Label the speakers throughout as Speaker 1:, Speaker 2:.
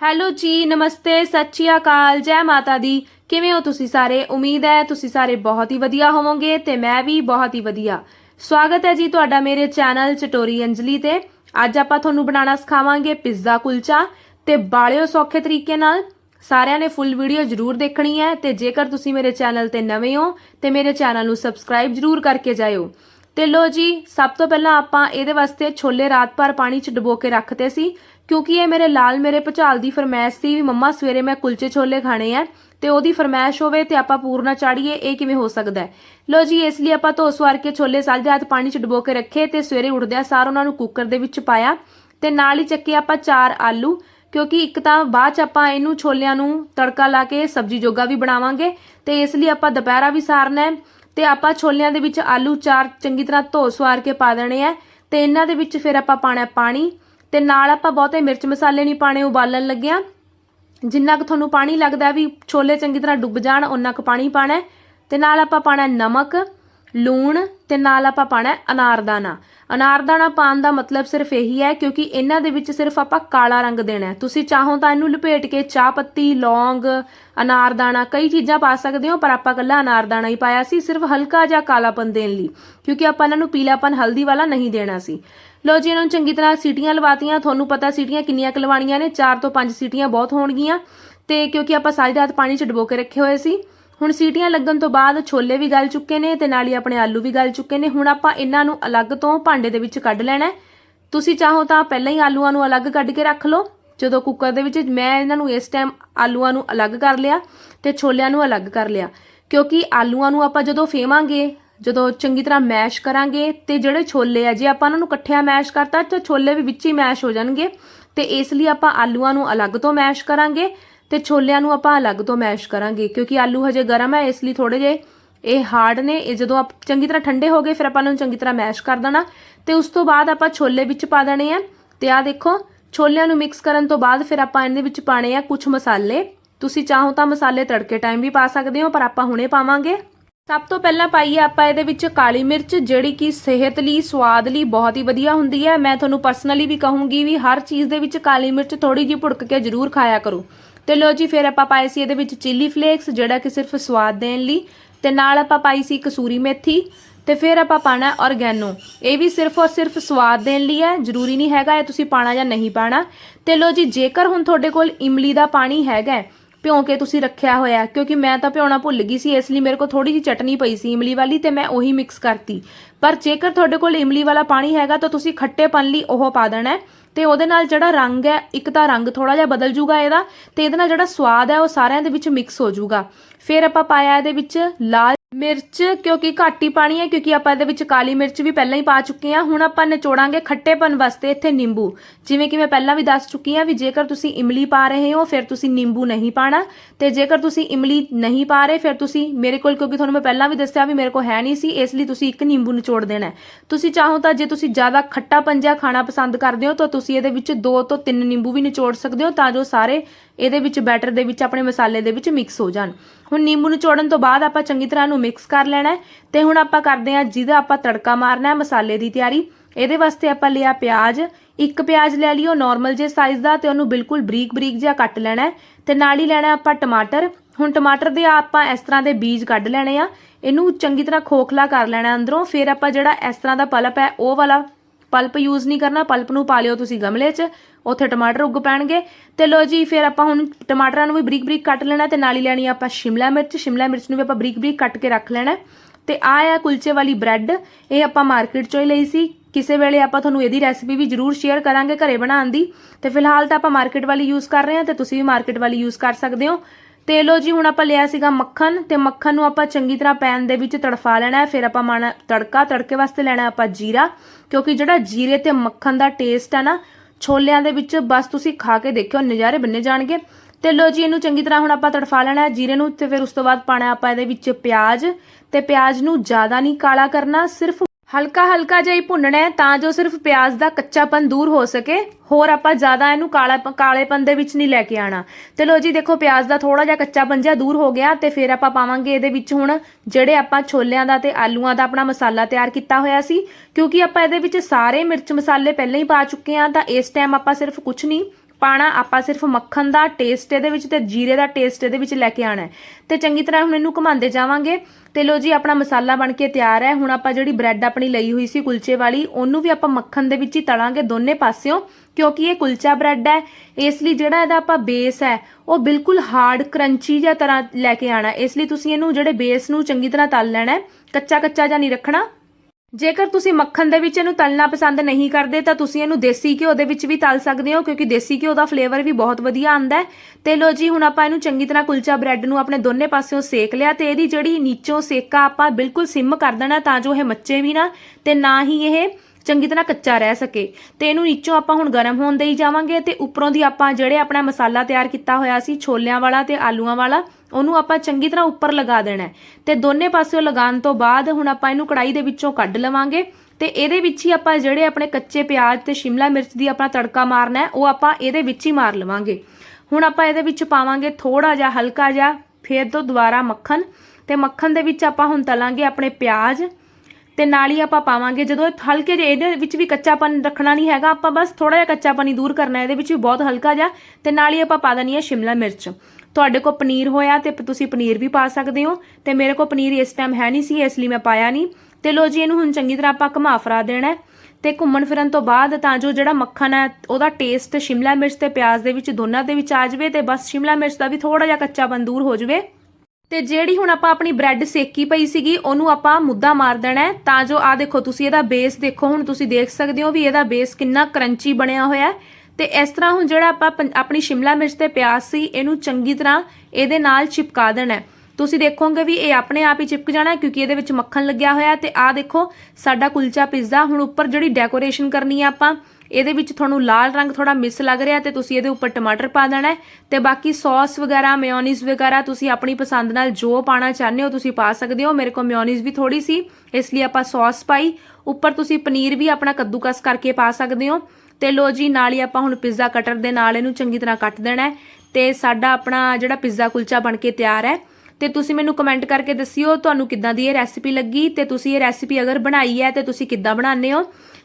Speaker 1: Hello ਜੀ, ਨਮਸਤੇ, ਸਤਿ ਸ਼੍ਰੀ ਅਕਾਲ, ਜੈ ਮਾਤਾ ਦੀ। ਕਿਵੇਂ ਹੋ ਤੁਸੀਂ ਸਾਰੇ? ਉਮੀਦ ਹੈ ਤੁਸੀਂ ਸਾਰੇ ਬਹੁਤ ਹੀ ਵਧੀਆ ਹੋਵੋਗੇ ਤੇ ਮੈਂ ਵੀ ਬਹੁਤ ਹੀ ਵਧੀਆ। ਸਵਾਗਤ ਹੈ ਜੀ ਤੁਹਾਡਾ ਮੇਰੇ ਚੈਨਲ ਚਟੋਰੀ ਅੰਜਲੀ ਤੇ। ਅੱਜ ਆਪਾਂ ਤੁਹਾਨੂੰ ਬਣਾਉਣਾ ਸਿਖਾਵਾਂਗੇ ਪਿਜ਼ਾ ਕੁਲਚਾ ਤੇ ਬਾਲਿਓ ਸੌਖੇ ਤਰੀਕੇ ਨਾਲ। ਸਾਰਿਆਂ ਨੇ ਫੁੱਲ ਵੀਡੀਓ ਜ਼ਰੂਰ ਦੇਖਣੀ ਹੈ ਤੇ ਜੇਕਰ ਤੁਸੀਂ ਮੇਰੇ ਚੈਨਲ ਤੇ ਨਵੇਂ ਹੋ, ਤੇ ਮੇਰੇ ਚੈਨਲ ਨੂੰ ਸਬਸਕ੍ਰਾਈਬ ਜ਼ਰੂਰ ਕਰਕੇ ਜਾਇਓ। ਤੇ ਲੋ ਜੀ, ਸਭ ਤੋਂ ਪਹਿਲਾਂ ਆਪਾਂ ਇਹਦੇ ਵਾਸਤੇ ਛੋਲੇ ਰਾਤ ਭਰ ਪਾਣੀ 'ਚ ਡੁਬੋ ਕੇ ਰੱਖਤੇ ਸੀ। ਕਿਉਂਕਿ ਇਹ ਮੇਰੇ ਲਾਲ ਮੇਰੇ ਭੁਚਾਲ ਦੀ ਫਰਮਾਇਸ਼ ਸੀ ਵੀ ਮੰਮਾ ਸਵੇਰੇ ਮੈਂ ਕੁਲਚੇ ਛੋਲੇ ਖਾਣੇ ਆ ਤੇ ਉਹਦੀ ਫਰਮਾਇਸ਼ ਹੋਵੇ ਤੇ ਆਪਾਂ ਪੂਰਨਾ ਚਾੜੀਏ, ਇਹ ਕਿਵੇਂ ਹੋ ਸਕਦਾ ਹੈ? ਲੋ ਜੀ, ਇਸ ਲਈ ਆਪਾਂ ਧੋ ਸਵਾਰ ਕੇ ਛੋਲੇ ਸਾਰੀ ਰਾਤ ਪਾਣੀ 'ਚ ਡੁਬੋ ਕੇ ਰੱਖੇ ਤੇ ਸਵੇਰੇ ਉੱਠਦਿਆਂ ਸਾਰ ਉਹਨਾਂ ਨੂੰ ਕੁੱਕਰ ਦੇ ਵਿੱਚ ਪਾਇਆ ਤੇ ਨਾਲ ਹੀ ਚੱਕੇ ਆਪਾਂ ਚਾਰ ਆਲੂ, ਕਿਉਂਕਿ ਇੱਕ ਤਾਂ ਬਾਅਦ ਚ ਆਪਾਂ ਇਹਨੂੰ ਛੋਲਿਆਂ ਨੂੰ ਤੜਕਾ ਲਾ ਕੇ ਸਬਜ਼ੀ ਜੋਗਾ ਵੀ ਬਣਾਵਾਂਗੇ ਤੇ ਇਸ ਲਈ ਆਪਾਂ ਦੁਪਹਿਰਾ ਵੀ ਸਾਰਨਾ ਹੈ ਤੇ ਆਪਾਂ ਛੋਲਿਆਂ ਦੇ ਵਿੱਚ ਆਲੂ ਚਾਰ ਚੰਗੀ ਤਰ੍ਹਾਂ ਧੋ ਸਵਾਰ ਕੇ ਪਾ ਦੇਣੇ ਆ ਤੇ ਇਹਨਾਂ ਦੇ ਵਿੱਚ ਫਿਰ ਆਪਾਂ ਪਾਣਾ ਪਾਣੀ। ਤੇ ਨਾਲ ਆਪਾਂ ਬਹੁਤੇ ਮਿਰਚ ਮਸਾਲੇ ਨਹੀਂ ਪਾਣੇ, ਉਬਾਲਣ ਲੱਗਿਆ ਜਿੰਨਾ ਕੁ ਤੁਹਾਨੂੰ ਪਾਣੀ ਲੱਗਦਾ ਵੀ ਛੋਲੇ ਚੰਗੀ ਤਰ੍ਹਾਂ ਡੁੱਬ ਜਾਣ ਉਨਾ ਕੁ ਪਾਣੀ ਪਾਣਾ ਹੈ। ਤੇ ਨਾਲ ਆਪਾਂ ਪਾਣਾ ਨਮਕ। ਲੂਣ ਤੇ ਨਾਲ ਆਪਾਂ ਪਾਣਾ ਅਨਾਰਦਾਨਾ। ਅਨਾਰਦਾਨਾ ਪਾਉਣ ਦਾ ਮਤਲਬ ਸਿਰਫ ਇਹੀ ਹੈ ਕਿਉਂਕਿ ਇਹਨਾਂ ਦੇ ਵਿੱਚ ਸਿਰਫ ਆਪਾਂ ਕਾਲਾ ਰੰਗ ਦੇਣਾ ਹੈ। ਤੁਸੀਂ ਚਾਹੋ ਤਾਂ ਇਹਨੂੰ ਲਪੇਟ ਕੇ ਚਾਹ ਪੱਤੀ, ਲੌਂਗ, ਅਨਾਰਦਾਨਾ ਕਈ ਚੀਜ਼ਾਂ ਪਾ ਸਕਦੇ ਹੋ, ਪਰ ਆਪਾਂ ਕੱਲਾ ਅਨਾਰਦਾਨਾ ਹੀ ਪਾਇਆ ਸੀ, ਸਿਰਫ ਹਲਕਾ ਜਿਹਾ ਕਾਲਾਪਨ ਦੇਣ ਲਈ, ਕਿਉਂਕਿ ਆਪਾਂ ਇਹਨਾਂ ਨੂੰ ਪੀਲਾਪਨ ਹਲਦੀ ਵਾਲਾ ਨਹੀਂ ਦੇਣਾ ਸੀ। ਲੋ ਜੀ, ਇਹਨਾਂ ਨੂੰ ਚੰਗੀ ਤਰ੍ਹਾਂ ਸੀਟੀਆਂ ਲਵਾਤੀਆਂ, ਤੁਹਾਨੂੰ ਪਤਾ ਸੀਟੀਆਂ ਕਿੰਨੀਆਂ ਕੁ ਲਵਾਉਣੀਆਂ ਨੇ 4 ਤੋਂ 5 ਸੀਟੀਆਂ ਬਹੁਤ ਹੋਣਗੀਆਂ। ਤੇ ਕਿਉਂਕਿ ਆਪਾਂ ਸਾਰੀ ਰਾਤ ਪਾਣੀ 'ਚ ਡੁਬੋ ਕੇ ਰੱਖੇ ਹੋਏ ਸੀ ਹੁਣ ਸੀਟੀਆਂ ਲੱਗਣ ਤੋਂ ਬਾਅਦ ਛੋਲੇ ਵੀ ਗਲ ਚੁੱਕੇ ਨੇ ਤੇ ਨਾਲ ਹੀ ਆਪਣੇ ਆਲੂ ਵੀ ਗਲ ਚੁੱਕੇ ਨੇ। ਹੁਣ ਆਪਾਂ ਇਹਨਾਂ ਨੂੰ ਅਲੱਗ ਤੋਂ ਭਾਂਡੇ ਦੇ ਵਿੱਚ ਕੱਢ ਲੈਣਾ ਤੁਸੀਂ ਚਾਹੋ ਤਾਂ ਪਹਿਲਾਂ ਹੀ ਆਲੂਆਂ ਨੂੰ ਅਲੱਗ ਕੱਢ ਕੇ ਰੱਖ ਲਓ। ਜਦੋਂ ਕੁੱਕਰ ਦੇ ਵਿੱਚ ਮੈਂ ਇਹਨਾਂ ਨੂੰ ਇਸ ਟਾਈਮ ਆਲੂਆਂ ਨੂੰ ਅਲੱਗ ਕਰ ਲਿਆ ਤੇ ਛੋਲਿਆਂ ਨੂੰ ਅਲੱਗ ਕਰ ਲਿਆ। ਕਿਉਂਕਿ ਆਲੂਆਂ ਨੂੰ ਆਪਾਂ ਜਦੋਂ ਫੇਵਾਂਗੇ, ਜਦੋਂ ਚੰਗੀ ਤਰ੍ਹਾਂ ਮੈਸ਼ ਕਰਾਂਗੇ ਤੇ ਜਿਹੜੇ ਛੋਲੇ ਆ ਜੇ ਆਪਾਂ ਉਹਨਾਂ ਨੂੰ ਇਕੱਠਿਆਂ ਮੈਸ਼ ਕਰਤਾ ਤਾਂ ਛੋਲੇ ਵੀ ਵਿੱਚ ਹੀ ਮੈਸ਼ ਹੋ ਜਾਣਗੇ ਤੇ ਇਸ ਲਈ ਆਪਾਂ ਆਲੂਆਂ ਨੂੰ ਅਲੱਗ ਤੋਂ ਮੈਸ਼ ਕਰਾਂਗੇ ਤੇ ਛੋਲਿਆਂ ਨੂੰ ਆਪਾਂ ਅਲੱਗ ਤੋਂ ਮੈਸ਼ ਕਰਾਂਗੇ, ਕਿਉਂਕਿ ਆਲੂ ਹਜੇ ਗਰਮ ਹੈ, ਇਸ ਲਈ ਥੋੜੇ ਜੇ ਇਹ ਹਾਰਡ ਨੇ, ਇਹ ਜਦੋਂ ਆਪ ਚੰਗੀ ਤਰ੍ਹਾਂ ਠੰਡੇ ਹੋ ਗਏ, ਫਿਰ ਆਪਾਂ ਇਹਨਾਂ ਨੂੰ ਚੰਗੀ ਤਰ੍ਹਾਂ ਮੈਸ਼ ਕਰ ਦੇਣਾ। ਤੇ ਉਸ ਤੋਂ ਬਾਅਦ ਆਪਾਂ ਛੋਲੇ ਵਿੱਚ ਪਾ ਦੇਣੇ ਆ, ਤੇ ਆ ਦੇਖੋ, ਛੋਲਿਆਂ ਨੂੰ ਮਿਕਸ ਕਰਨ ਤੋਂ ਬਾਅਦ ਫਿਰ ਆਪਾਂ ਇਹਦੇ ਵਿੱਚ ਪਾਣੇ ਆ ਕੁਝ ਮਸਾਲੇ। ਤੁਸੀਂ ਚਾਹੋ ਤਾਂ ਮਸਾਲੇ ਤੜਕੇ ਟਾਈਮ ਵੀ ਪਾ ਸਕਦੇ ਹੋ, ਪਰ ਆਪਾਂ ਹੁਣੇ ਪਾਵਾਂਗੇ। ਸਭ ਤੋਂ ਪਹਿਲਾਂ ਪਾਈਏ ਆਪਾਂ ਇਹਦੇ ਵਿੱਚ ਕਾਲੀ ਮਿਰਚ, ਜਿਹੜੀ ਕਿ ਸਿਹਤ ਲਈ, ਸਵਾਦ ਲਈ ਬਹੁਤ ਹੀ ਵਧੀਆ ਹੁੰਦੀ ਹੈ। ਮੈਂ ਤੁਹਾਨੂੰ ਪਰਸਨਲੀ ਵੀ ਕਹੂੰਗੀ ਵੀ ਹਰ ਚੀਜ਼ ਦੇ ਵਿੱਚ ਕਾਲੀ ਮਿਰਚ ਥੋੜੀ ਜਿਹੀ ਭੁੜਕ ਕੇ ਜ਼ਰੂਰ ਖਾਇਆ ਕਰੋ। ਤੇ ਲੋ ਜੀ, ਫਿਰ ਆਪਾਂ ਪਾਏ ਸੀ ਇਹਦੇ ਵਿੱਚ ਚਿੱਲੀ ਫਲੇਕਸ ਜਿਹੜਾ ਕਿ ਸਿਰਫ ਸਵਾਦ ਦੇਣ ਲਈ। ਤੇ ਨਾਲ ਆਪਾਂ ਪਾਈ ਸੀ ਕਸੂਰੀ ਮੇਥੀ, ਤੇ ਫਿਰ ਆਪਾਂ ਪਾਣਾ ਔਰਗੈਨੋ ਇਹ ਵੀ ਸਿਰਫ ਔਰ ਸਿਰਫ ਸਵਾਦ ਦੇਣ ਲਈ ਹੈ, ਜ਼ਰੂਰੀ ਨਹੀਂ ਹੈਗਾ ਇਹ ਤੁਸੀਂ ਪਾਣਾ ਜਾਂ ਨਹੀਂ ਪਾਣਾ। ਤੇ ਲੋ ਜੀ, ਜੇਕਰ ਹੁਣ ਤੁਹਾਡੇ ਕੋਲ ਇਮਲੀ ਦਾ ਪਾਣੀ ਹੈਗਾ ਭਿਉਂ ਕੇ ਤੁਸੀਂ ਰੱਖਿਆ ਹੋਇਆ ਕਿਉਂਕਿ ਮੈਂ ਤਾਂ ਭਿਉਣਾ ਭੁੱਲ ਗਈ ਸੀ, ਇਸ ਲਈ ਮੇਰੇ ਕੋਲ ਥੋੜੀ ਜਿਹੀ ਚਟਨੀ ਪਈ ਸੀ ਇਮਲੀ ਵਾਲੀ ਤੇ ਮੈਂ ਉਹੀ ਮਿਕਸ ਕਰਤੀ। ਪਰ ਜੇਕਰ ਤੁਹਾਡੇ ਕੋਲ ਇਮਲੀ ਵਾਲਾ ਪਾਣੀ ਹੈਗਾ ਤਾਂ ਤੁਸੀਂ ਖੱਟੇਪਨ ਲਈ ਉਹ ਪਾ ਦੇਣਾ ਹੈ। ਤੇ ਉਹਦੇ ਨਾਲ ਜਿਹੜਾ ਰੰਗ ਹੈ, ਇੱਕ ਤਾਂ ਰੰਗ ਥੋੜਾ ਜਿਹਾ ਬਦਲ ਜੂਗਾ ਇਹਦਾ ਤੇ ਇਹਦੇ ਨਾਲ ਜਿਹੜਾ ਸਵਾਦ ਹੈ, ਉਹ ਸਾਰਿਆਂ ਦੇ ਵਿੱਚ ਮਿਕਸ ਹੋ ਜੂਗਾ। ਫਿਰ ਆਪਾਂ ਪਾਇਆ ਇਹਦੇ ਵਿੱਚ ਲਾਲ ਮਿਰਚ, ਕਿਉਂਕਿ ਘੱਟ ਹੀ ਪਾਣੀ ਹੈ, ਕਿਉਂਕਿ ਆਪਾਂ ਇਹਦੇ ਵਿੱਚ ਕਾਲੀ ਮਿਰਚ ਵੀ ਪਹਿਲਾਂ ਹੀ ਪਾ ਚੁੱਕੇ ਹਾਂ। ਹੁਣ ਆਪਾਂ ਨਿਚੋੜਾਂਗੇ ਖੱਟੇਪਨ ਵਾਸਤੇ ਇੱਥੇ ਨਿੰਬੂ। ਜਿਵੇਂ ਕਿ ਮੈਂ ਪਹਿਲਾਂ ਵੀ ਦੱਸ ਚੁੱਕੀ ਹਾਂ ਵੀ ਜੇਕਰ ਤੁਸੀਂ ਇਮਲੀ ਪਾ ਰਹੇ ਹੋ, ਫਿਰ ਤੁਸੀਂ ਨਿੰਬੂ ਨਹੀਂ ਪਾਣਾ। ਤੇ ਜੇਕਰ ਤੁਸੀਂ ਇਮਲੀ ਨਹੀਂ ਪਾ ਰਹੇ, ਫਿਰ ਤੁਸੀਂ ਮੇਰੇ ਕੋਲ, ਕਿਉਂਕਿ ਤੁਹਾਨੂੰ ਮੈਂ ਪਹਿਲਾਂ ਵੀ ਦੱਸਿਆ ਵੀ ਮੇਰੇ ਕੋਲ ਹੈ ਨਹੀਂ ਸੀ, ਇਸ ਲਈ ਤੁਸੀਂ ਇੱਕ ਨਿੰਬੂ ਨਿਚੋੜ ਦੇਣਾ ਤੁਸੀਂ ਚਾਹੋ ਤਾਂ ਜੇ ਤੁਸੀਂ ਜ਼ਿਆਦਾ ਖੱਟਾ ਪੰਜਾ ਖਾਣਾ ਪਸੰਦ ਕਰਦੇ ਹੋ, ਤਾਂ ਤੁਸੀਂ ਇਹਦੇ ਵਿੱਚ 2 ਤੋਂ 3 ਨਿੰਬੂ ਵੀ ਨਿਚੋੜ ਸਕਦੇ ਹੋ, ਤਾਂ ਜੋ ਸਾਰੇ ਇਹਦੇ ਵਿੱਚ ਬੈਟਰ ਦੇ ਵਿੱਚ ਆਪਣੇ ਮਸਾਲੇ ਦੇ ਵਿੱਚ ਮਿਕਸ ਹੋ ਜਾਣ। ਹੁਣ ਨਿੰਬੂ ਨਿਚੋੜਨ ਤੋਂ ਬਾਅਦ ਆਪਾਂ ਚੰਗੀ ਤਰ੍ਹਾਂ ਨੂੰ ਮਿਕਸ ਕਰ ਲੈਣਾ ਹੈ ਤੇ ਹੁਣ ਆਪਾਂ ਕਰਦੇ ਹਾਂ ਜਿਹਦਾ ਆਪਾਂ ਤੜਕਾ ਮਾਰਨਾ ਹੈ ਮਸਾਲੇ ਦੀ ਤਿਆਰੀ। ਇਹਦੇ ਵਾਸਤੇ ਆਪਾਂ ਲਿਆ ਪਿਆਜ਼। ਇੱਕ ਪਿਆਜ਼ ਲੈ ਲਿਓ ਨਾਰਮਲ ਜੇ ਸਾਈਜ਼ ਦਾ ਤੇ ਉਹਨੂੰ ਬਿਲਕੁਲ ਬਰੀਕ ਬਰੀਕ ਜਿਹਾ ਕੱਟ ਲੈਣਾ ਹੈ ਤੇ ਨਾਲ ਹੀ ਲੈਣਾ ਆਪਾਂ ਟਮਾਟਰ। ਹੁਣ ਟਮਾਟਰ ਦੇ ਆਪਾਂ ਇਸ ਤਰ੍ਹਾਂ ਦੇ ਬੀਜ ਕੱਢ ਲੈਣੇ ਆ। ਇਹਨੂੰ ਚੰਗੀ ਤਰ੍ਹਾਂ ਖੋਖਲਾ ਕਰ ਲੈਣਾ ਅੰਦਰੋਂ। ਫਿਰ ਆਪਾਂ ਜਿਹੜਾ ਇਸ ਤਰ੍ਹਾਂ ਦਾ ਪਲਪ ਹੈ ਉਹ ਵਾਲਾ ਪਲਪ ਯੂਜ਼ ਨਹੀਂ ਕਰਨਾ, ਪਲਪ ਨੂੰ ਪਾ ਲਿਓ ਤੁਸੀਂ ਗਮਲੇ 'ਚ, ਉੱਥੇ ਟਮਾਟਰ ਉੱਗ ਪੈਣਗੇ। ਤੇ ਲੋ ਜੀ, ਫਿਰ ਆਪਾਂ ਹੁਣ ਟਮਾਟਰਾਂ ਨੂੰ ਵੀ ਬਰੀਕ ਬਰੀਕ ਕੱਟ ਲੈਣਾ ਤੇ ਨਾਲ ਹੀ ਲੈਣੀ ਆਪਾਂ ਸ਼ਿਮਲਾ ਮਿਰਚ। ਸ਼ਿਮਲਾ ਮਿਰਚ ਨੂੰ ਵੀ ਆਪਾਂ ਬਰੀਕ ਬਰੀਕ ਕੱਟ ਕੇ ਰੱਖ ਲੈਣਾ। ਤੇ ਆ ਆ ਕੁਲਚੇ ਵਾਲੀ ਬ੍ਰੈਡ, ਇਹ ਆਪਾਂ ਮਾਰਕੀਟ ਚੋਂ ਹੀ ਲਈ ਸੀ। ਕਿਸੇ ਵੇਲੇ ਆਪਾਂ ਤੁਹਾਨੂੰ ਇਹਦੀ ਰੈਸਿਪੀ ਵੀ ਜ਼ਰੂਰ ਸ਼ੇਅਰ ਕਰਾਂਗੇ ਘਰੇ ਬਣਾਉਣ ਦੀ। ਤੇ ਫਿਲਹਾਲ ਤਾਂ ਆਪਾਂ ਮਾਰਕੀਟ ਵਾਲੀ ਯੂਜ਼ ਕਰ ਰਹੇ ਹਾਂ ਤੇ ਤੁਸੀਂ ਵੀ ਮਾਰਕੀਟ ਵਾਲੀ ਯੂਜ਼ ਕਰ ਸਕਦੇ ਹੋ। ਤੇ ਲੋ ਜੀ, ਹੁਣ ਆਪਾਂ ਲਿਆ ਸੀਗਾ ਮੱਖਣ ਤੇ ਮੱਖਣ ਨੂੰ ਆਪਾਂ ਚੰਗੀ ਤਰ੍ਹਾਂ ਪੈਨ ਦੇ ਵਿੱਚ ਤੜਫਾ ਲੈਣਾ ਹੈ। ਫਿਰ ਆਪਾਂ ਮਾਣਾ ਤੜਕਾ, ਤੜਕੇ ਵਾਸਤੇ ਲੈਣਾ ਆਪਾਂ ਜੀਰਾ, ਕਿਉਂਕਿ ਜਿਹੜਾ ਜੀਰੇ ਤੇ ਮੱਖਣ ਦਾ ਟੇਸਟ ਹੈ ਨਾ, ਛੋਲਿਆਂ ਦੇ ਵਿੱਚ ਬਸ ਤੁਸੀਂ ਖਾ ਕੇ ਦੇਖਿਓ, ਨਜ਼ਾਰੇ ਬੰਨੇ ਜਾਣਗੇ। ਤੇ ਲੋ ਜੀ, ਇਹਨੂੰ ਚੰਗੀ ਤਰ੍ਹਾਂ ਹੁਣ ਆਪਾਂ ਤੜਫਾ ਲੈਣਾ ਹੈ ਜੀਰੇ ਨੂੰ ਤੇ ਫਿਰ ਉਸ ਤੋਂ ਬਾਅਦ ਪਾਣਾ ਆਪਾਂ ਇਹਦੇ ਵਿੱਚ ਪਿਆਜ਼। ਤੇ ਪਿਆਜ਼ ਨੂੰ ਜ਼ਿਆਦਾ ਨਹੀਂ ਕਾਲਾ ਕਰਨਾ, ਸਿਰਫ ਹਲਕਾ ਹਲਕਾ ਜਿਹਾ ਹੀ ਭੁੰਨਣਾ ਹੈ ਤਾਂ ਜੋ ਸਿਰਫ ਪਿਆਜ਼ ਦਾ ਕੱਚਾਪਨ ਦੂਰ ਹੋ ਸਕੇ। ਹੋਰ ਆਪਾਂ ਜ਼ਿਆਦਾ ਇਹਨੂੰ ਕਾਲਾ ਕਾਲੇਪਨ ਦੇ ਵਿੱਚ ਨਹੀਂ ਲੈ ਕੇ ਆਣਾ ਤੇ ਲੋ ਜੀ, ਦੇਖੋ ਪਿਆਜ਼ ਦਾ ਥੋੜਾ ਜਿਹਾ ਕੱਚਾਪਨ ਜਿਹਾ ਦੂਰ ਹੋ ਗਿਆ ਤੇ ਫਿਰ ਆਪਾਂ ਪਾਵਾਂਗੇ ਇਹਦੇ ਵਿੱਚ ਹੁਣ ਜਿਹੜੇ ਆਪਾਂ ਛੋਲਿਆਂ ਦਾ ਤੇ ਆਲੂਆਂ ਦਾ ਆਪਣਾ ਮਸਾਲਾ ਤਿਆਰ ਕੀਤਾ ਹੋਇਆ ਸੀ। ਕਿਉਂਕਿ ਆਪਾਂ ਇਹਦੇ ਵਿੱਚ ਸਾਰੇ ਮਿਰਚ ਮਸਾਲੇ ਪਹਿਲਾਂ ਹੀ ਪਾ ਚੁੱਕੇ ਆ ਤਾਂ ਇਸ ਟਾਈਮ ਆਪਾਂ ਸਿਰਫ ਕੁਝ ਨਹੀਂ ਪਾਣਾ, ਆਪਾਂ ਸਿਰਫ ਮੱਖਣ ਦਾ ਟੇਸਟ ਇਹਦੇ ਵਿੱਚ ਤੇ ਜੀਰੇ ਦਾ ਟੇਸਟ ਇਹਦੇ ਵਿੱਚ ਲੈ ਕੇ ਆਣਾ ਹੈ। ਤੇ ਚੰਗੀ ਤਰ੍ਹਾਂ ਹੁਣ ਇਹਨੂੰ ਘੁਮਾਉਂਦੇ ਜਾਵਾਂਗੇ। ਤੇ ਲੋ ਜੀ, ਆਪਣਾ ਮਸਾਲਾ ਬਣ ਕੇ ਤਿਆਰ ਹੈ। ਹੁਣ ਆਪਾਂ ਜਿਹੜੀ ਬ੍ਰੈਡ ਆਪਣੀ ਲਈ ਹੋਈ ਸੀ ਕੁਲਚੇ ਵਾਲੀ, ਉਹਨੂੰ ਵੀ ਆਪਾਂ ਮੱਖਣ ਦੇ ਵਿੱਚ ਹੀ ਤਲਾਂਗੇ ਦੋਨੇ ਪਾਸਿਓਂ, ਕਿਉਂਕਿ ਇਹ ਕੁਲਚਾ ਬ੍ਰੈਡ ਹੈ। ਇਸ ਲਈ ਜਿਹੜਾ ਇਹਦਾ ਆਪਾਂ ਬੇਸ ਹੈ, ਉਹ ਬਿਲਕੁਲ ਹਾਰਡ ਕਰੰਚੀ ਜਿਹਾ ਤਰ੍ਹਾਂ ਲੈ ਕੇ ਆਣਾ ਇਸ ਲਈ ਤੁਸੀਂ ਇਹਨੂੰ ਜਿਹੜੇ ਬੇਸ ਨੂੰ ਚੰਗੀ ਤਰ੍ਹਾਂ ਤਲ ਲੈਣਾ ਕੱਚਾ ਕੱਚਾ ਜਾਂ ਨਹੀਂ ਰੱਖਣਾ। ਜੇਕਰ ਤੁਸੀਂ ਮੱਖਣ ਦੇ ਵਿੱਚ ਇਹਨੂੰ ਤਲਣਾ ਪਸੰਦ ਨਹੀਂ ਕਰਦੇ, ਤਾਂ ਤੁਸੀਂ ਇਹਨੂੰ ਦੇਸੀ ਘਿਓ ਦੇ ਵਿੱਚ ਵੀ ਤਲ ਸਕਦੇ ਹੋ, ਕਿਉਂਕਿ ਦੇਸੀ ਘਿਓ ਦਾ ਫਲੇਵਰ ਵੀ ਬਹੁਤ ਵਧੀਆ ਆਉਂਦਾ ਤੇ ਲੋ ਜੀ, ਹੁਣ ਆਪਾਂ ਇਹਨੂੰ ਚੰਗੀ ਤਰ੍ਹਾਂ ਕੁਲਚਾ ਬ੍ਰੈਡ ਨੂੰ ਆਪਣੇ ਦੋਨੇ ਪਾਸਿਓਂ ਸੇਕ ਲਿਆ ਤੇ ਇਹਦੀ ਜਿਹੜੀ ਨੀਚੋਂ ਸੇਕਾ ਆਪਾਂ ਬਿਲਕੁਲ ਸਿਮ ਕਰ ਦੇਣਾ ਤਾਂ ਜੋ ਇਹ ਮੱਚੇ ਵੀ ਨਾ, ਤੇ ਨਾ ਹੀ ਇਹ ਚੰਗੀ ਤਰ੍ਹਾਂ ਕੱਚਾ ਰਹਿ ਸਕੇ ਤੇ ਇਹਨੂੰ ਨੀਚੋਂ ਆਪਾਂ ਹੁਣ ਗਰਮ ਹੋਣ ਦੇਈ ਜਾਵਾਂਗੇ ਤੇ ਉੱਪਰੋਂ ਦੀ ਆਪਾਂ ਜਿਹੜੇ ਆਪਣਾ ਮਸਾਲਾ ਤਿਆਰ ਕੀਤਾ ਹੋਇਆ ਸੀ, ਛੋਲਿਆਂ ਵਾਲਾ ਤੇ ਆਲੂਆਂ ਵਾਲਾ, ਉਹਨੂੰ ਆਪਾਂ ਚੰਗੀ ਤਰ੍ਹਾਂ ਉੱਪਰ ਲਗਾ ਦੇਣਾ ਹੈ। ਤੇ ਦੋਨੇ ਪਾਸਿਓਂ ਲਗਾਉਣ ਤੋਂ ਬਾਅਦ ਹੁਣ ਆਪਾਂ ਇਹਨੂੰ ਕੜਾਈ ਦੇ ਵਿੱਚੋਂ ਕੱਢ ਲਵਾਂਗੇ ਤੇ ਇਹਦੇ ਵਿੱਚ ਹੀ ਆਪਾਂ ਜਿਹੜੇ ਆਪਣੇ ਕੱਚੇ ਪਿਆਜ਼ ਤੇ ਸ਼ਿਮਲਾ ਮਿਰਚ ਦੀ ਆਪਣਾ ਤੜਕਾ ਮਾਰਨਾ ਹੈ, ਉਹ ਆਪਾਂ ਇਹਦੇ ਵਿੱਚ ਹੀ ਮਾਰ ਲਵਾਂਗੇ। ਹੁਣ ਆਪਾਂ ਇਹਦੇ ਵਿੱਚ ਪਾਵਾਂਗੇ ਥੋੜਾ ਜਿਹਾ ਹਲਕਾ ਜਿਹਾ, ਫੇਰ ਤੋਂ ਦੁਬਾਰਾ ਮੱਖਣ ਤੇ ਮੱਖਣ ਦੇ ਵਿੱਚ ਆਪਾਂ ਹੁਣ ਤਲਾਂਗੇ ਆਪਣੇ ਪਿਆਜ਼। ਤੇ ਨਾਲ ਹੀ ਆਪਾਂ ਪਾਵਾਂਗੇ, ਜਦੋਂ ਹਲਕੇ ਜਿਹੇ ਇਹਦੇ ਵਿੱਚ ਵੀ ਕੱਚਾਪਨ ਰੱਖਣਾ ਨਹੀਂ ਹੈਗਾ, ਆਪਾਂ ਬਸ ਥੋੜਾ ਜਿਹਾ ਕੱਚਾਪਨ ਹੀ ਦੂਰ ਕਰਨਾ, ਇਹਦੇ ਵਿੱਚ ਵੀ ਬਹੁਤ ਹਲਕਾ ਜਿਹਾ, ਤੇ ਨਾਲ ਹੀ ਆਪਾਂ ਪਾ ਦੇਣੀ ਹੈ ਸ਼ਿਮਲਾ ਮਿਰਚ। ਤੁਹਾਡੇ ਕੋਲ ਪਨੀਰ ਹੋਇਆ ਤੇ ਤੁਸੀਂ ਪਨੀਰ ਵੀ ਪਾ ਸਕਦੇ ਹੋ, ਤੇ ਮੇਰੇ ਕੋਲ ਪਨੀਰ ਇਸ ਟਾਈਮ ਹੈ ਨਹੀਂ ਸੀ, ਇਸ ਲਈ ਮੈਂ ਪਾਇਆ ਨਹੀਂ। ਤੇ ਲੋ ਜੀ, ਇਹਨੂੰ ਹੁਣ ਚੰਗੀ ਤਰ੍ਹਾਂ ਆਪਾਂ ਘੁਮਾ ਫਰਾ ਦੇਣਾ ਹੈ। ਤੇ ਘੁੰਮਣ ਫਿਰਨ ਤੋਂ ਬਾਅਦ ਤਾਂ ਜੋ ਜਿਹੜਾ ਮੱਖਣ ਹੈ, ਉਹਦਾ ਟੇਸਟ ਸ਼ਿਮਲਾ ਮਿਰਚ ਤੇ ਪਿਆਜ਼ ਦੇ ਵਿੱਚ, ਦੋਨਾਂ ਦੇ ਵਿੱਚ ਆ ਜਾਵੇ ਤੇ ਬਸ ਸ਼ਿਮਲਾ ਮਿਰਚ ਦਾ ਵੀ ਥੋੜਾ ਜਿਹਾ ਕੱਚਾਪਨ ਦੂਰ ਹੋ ਜਾਵੇ। ਤੇ ਜਿਹੜੀ ਹੁਣ ਆਪਾਂ ਆਪਣੀ ਬ੍ਰੈਡ ਸੇਕੀ ਪਈ ਸੀਗੀ, ਉਹਨੂੰ ਆਪਾਂ ਮੁੱਦਾ ਮਾਰ ਦੇਣਾ ਹੈ, ਤਾਂ ਜੋ ਆ ਦੇਖੋ, ਤੁਸੀਂ ਇਹਦਾ ਬੇਸ ਦੇਖੋ, ਹੁਣ ਤੁਸੀਂ ਦੇਖ ਸਕਦੇ ਹੋ ਵੀ ਇਹਦਾ ਬੇਸ ਕਿੰਨਾ ਕਰੰਚੀ ਬਣਿਆ ਹੋਇਆ ਹੈ। ਤੇ ਇਸ ਤਰ੍ਹਾਂ ਹੁਣ ਜਿਹੜਾ ਆਪਾਂ ਪੰ- ਆਪਣੀ ਸ਼ਿਮਲਾ ਮਿਰਚ ਤੇ ਪਿਆਜ਼ ਸੀ, ਇਹਨੂੰ ਚੰਗੀ ਤਰ੍ਹਾਂ ਇਹਦੇ ਨਾਲ ਚਿਪਕਾ ਦੇਣਾ ਹੈ। ਤੁਸੀਂ ਦੇਖੋਗੇ ਵੀ ਇਹ ਆਪਣੇ ਆਪ ਹੀ ਚਿਪਕ ਜਾਣਾ ਕਿਉਂਕਿ ਇਹਦੇ ਵਿੱਚ ਮੱਖਣ ਲੱਗਿਆ ਹੋਇਆ ਹੈ ਤੇ ਆਹ ਦੇਖੋ, ਸਾਡਾ ਕੁਲਚਾ ਪਿਜ਼ਾ ਹੁਣ ਉੱਪਰ ਜਿਹੜੀ ਡੈਕੋਰੇਸ਼ਨ ਕਰਨੀ ਹੈ ਆਪਾਂ, ਇਹਦੇ ਵਿੱਚ ਤੁਹਾਨੂੰ ਲਾਲ ਰੰਗ ਥੋੜਾ ਮਿਸ ਲੱਗ ਰਿਹਾ ਤੇ ਤੁਸੀਂ ਇਹਦੇ ਉੱਪਰ ਟਮਾਟਰ ਪਾ ਦੇਣਾ ਹੈ ਤੇ ਬਾਕੀ ਸੌਸ ਵਗੈਰਾ ਮੇਯੋਨੀਜ਼ ਵਗੈਰਾ ਤੁਸੀਂ ਆਪਣੀ ਪਸੰਦ ਨਾਲ ਜੋ ਪਾਣਾ ਚਾਹੁੰਦੇ ਹੋ ਤੁਸੀਂ ਪਾ ਸਕਦੇ ਹੋ। ਮੇਰੇ ਕੋਲ ਮੇਯੋਨੀਜ਼ ਵੀ ਥੋੜੀ ਸੀ, ਇਸ ਲਈ ਆਪਾਂ ਸੌਸ ਪਾਈ। ਉੱਪਰ ਤੁਸੀਂ ਪਨੀਰ ਵੀ ਆਪਣਾ ਕੱਦੂਕਸ ਕਰਕੇ ਪਾ ਸਕਦੇ ਹੋ। ਤੇ ਲੋ ਜੀ, ਨਾਲ ਹੀ ਆਪਾਂ ਹੁਣ ਪਿਜ਼ਾ ਕਟਰ ਦੇ ਨਾਲ ਇਹਨੂੰ ਚੰਗੀ ਤਰ੍ਹਾਂ ਕੱਟ ਦੇਣਾ ਹੈ ਤੇ ਸਾਡਾ ਆਪਣਾ ਜਿਹੜਾ ਪਿਜ਼ਾ ਕੁਲਚਾ ਬਣ ਕੇ ਤਿਆਰ ਹੈ ਤੇ ਤੁਸੀਂ ਮੈਨੂੰ ਕਮੈਂਟ ਕਰਕੇ ਦੱਸਿਓ ਤੁਹਾਨੂੰ ਕਿੱਦਾਂ ਦੀ ਇਹ ਰੈਸਿਪੀ ਲੱਗੀ, ਤੇ ਤੁਸੀਂ ਇਹ ਰੈਸਿਪੀ ਅਗਰ ਬਣਾਈ ਹੈ ਤੇ ਤੁਸੀਂ ਕਿੱਦਾਂ ਬਣਾਉਂਦੇ ਹੋ।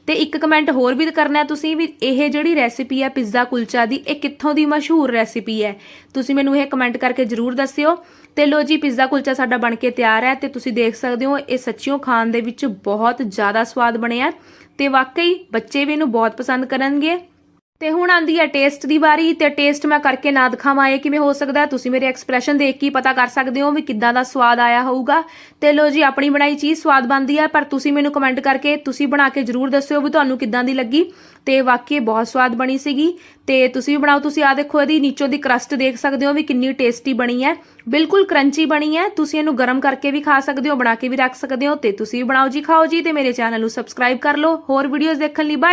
Speaker 1: ਤੇ ਇੱਕ ਕਮੈਂਟ ਹੋਰ ਵੀ ਕਰਨਾ ਤੁਸੀਂ ਵੀ ਇਹ ਜਿਹੜੀ ਰੈਸਿਪੀ ਹੈ ਪਿਜ਼ਾ ਕੁਲਚਾ ਦੀ, ਇਹ ਕਿੱਥੋਂ ਦੀ ਮਸ਼ਹੂਰ ਰੈਸਿਪੀ ਹੈ। ਤੁਸੀਂ ਮੈਨੂੰ ਇਹ ਕਮੈਂਟ ਕਰਕੇ ਜਰੂਰ ਦੱਸਿਓ। ਤੇ ਲੋ ਜੀ ਪਿਜ਼ਾ ਕੁਲਚਾ ਸਾਡਾ ਬਣ ਕੇ ਤਿਆਰ ਹੈ ਤੇ ਤੁਸੀਂ ਦੇਖ ਸਕਦੇ ਹੋ, ਇਹ ਸੱਚੀਓ ਖਾਣ ਦੇ ਵਿੱਚ ਬਹੁਤ ਜ਼ਿਆਦਾ ਸਵਾਦ ਬਣਿਆ ਹੈ। ਤੇ ਵਾਕਈ ਬੱਚੇ ਵੀ ਇਹਨੂੰ ਬਹੁਤ ਪਸੰਦ ਕਰਨਗੇ। ਤੇ ਹੁਣ ਆਂਦੀ ਹੈ ਟੇਸਟ ਦੀ ਵਾਰੀ ਤੇ ਟੇਸਟ ਮੈਂ ਕਰਕੇ ਨਾ ਦਿਖਾਵਾਂ ਇਹ ਕਿਵੇਂ ਹੋ ਸਕਦਾ ਤੁਸੀਂ ਮੇਰੇ ਐਕਸਪ੍ਰੈਸ਼ਨ ਦੇਖ ਕੇ ਪਤਾ ਕਰ ਸਕਦੇ ਹੋ ਵੀ ਕਿੱਦਾਂ ਦਾ ਸਵਾਦ ਆਇਆ ਹੋਊਗਾ। ਤੇ ਲੋ ਜੀ, ਆਪਣੀ ਬਣਾਈ ਚੀਜ਼ ਸਵਾਦ ਬਣਦੀ ਹੈ, ਪਰ ਤੁਸੀਂ ਮੈਨੂੰ ਕਮੈਂਟ ਕਰਕੇ ਤੁਸੀਂ ਬਣਾ ਕੇ ਜਰੂਰ ਦੱਸਿਓ ਵੀ ਤੁਹਾਨੂੰ ਕਿੱਦਾਂ ਦੀ ਲੱਗੀ। ਤੇ ਵਾਕਈ ਬਹੁਤ ਸਵਾਦ ਬਣੀ ਸੀਗੀ। ਤੇ ਤੁਸੀਂ ਵੀ ਬਣਾਓ, ਤੁਸੀਂ ਆ ਦੇਖੋ ਇਹਦੀ ਨੀਚੋਂ ਦੀ ਕਰਸਟ ਦੇਖ ਸਕਦੇ ਹੋ ਵੀ ਕਿੰਨੀ ਟੇਸਟੀ ਬਣੀ ਹੈ। ਬਿਲਕੁਲ ਕਰੰਚੀ ਬਣੀ ਹੈ। ਤੁਸੀਂ ਇਹਨੂੰ ਗਰਮ ਕਰਕੇ ਵੀ ਖਾ ਸਕਦੇ ਹੋ, ਬਣਾ ਕੇ ਵੀ ਰੱਖ ਸਕਦੇ ਹੋ। ਤੇ ਤੁਸੀਂ ਵੀ ਬਣਾਓ ਜੀ, ਖਾਓ ਜੀ ਤੇ ਮੇਰੇ ਚੈਨਲ ਨੂੰ ਸਬਸਕ੍ਰਾਈਬ ਕਰ ਲਓ। ਹੋਰ ਵੀਡੀਓਜ਼ ਦੇਖਣ ਲਈ ਬਾਏ